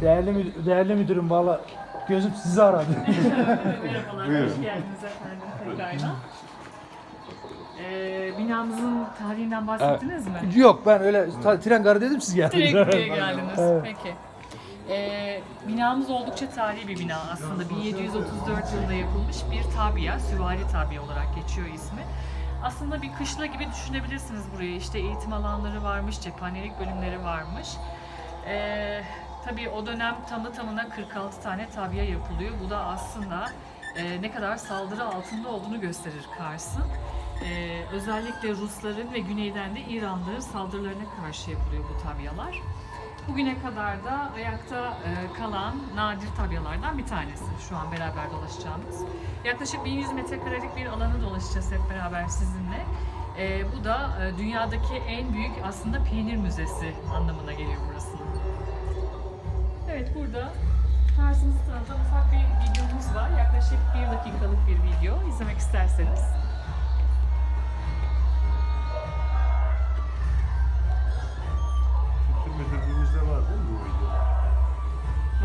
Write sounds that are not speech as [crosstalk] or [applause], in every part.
Değerli, müdür, değerli müdürüm valla gözüm sizi aradı. [laughs] Merhabalar, Buyurun. hoş geldiniz efendim tekrardan. Ee, binamızın tarihinden bahsettiniz mi? Yok ben öyle ta- tren garı dedim siz geldiniz. Direkt buraya geldiniz. Evet. Peki. Ee, binamız oldukça tarihi bir bina aslında. 1734 yılında yapılmış bir tabiya, süvari tabiya olarak geçiyor ismi. Aslında bir kışla gibi düşünebilirsiniz burayı. İşte eğitim alanları varmış, cephanelik bölümleri varmış. Ee, tabii o dönem tamı tamına 46 tane tabiya yapılıyor. Bu da aslında e, ne kadar saldırı altında olduğunu gösterir Kars'ın. Ee, özellikle Rusların ve güneyden de İranlıların saldırılarına karşı yapılıyor bu tabiyalar. Bugüne kadar da ayakta e, kalan nadir tabyalardan bir tanesi şu an beraber dolaşacağımız. Yaklaşık 1100 metrekarelik bir alanı dolaşacağız hep beraber sizinle. E, bu da e, dünyadaki en büyük aslında peynir müzesi anlamına geliyor burası. Evet burada tarzımızı tanıtan ufak bir videomuz var. Yaklaşık bir dakikalık bir video. İzlemek isterseniz. Kültür müdürlüğümüzde var değil mi bu video?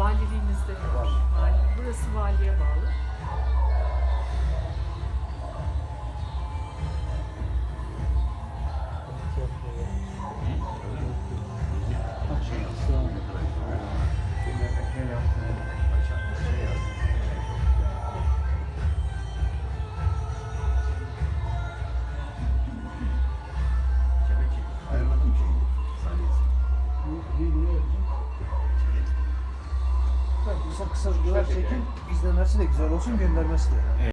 Valiliğimizde var. Vali, burası valiye bağlı. Kısa kısa videolar çekin izlemesi de güzel olsun göndermesi de.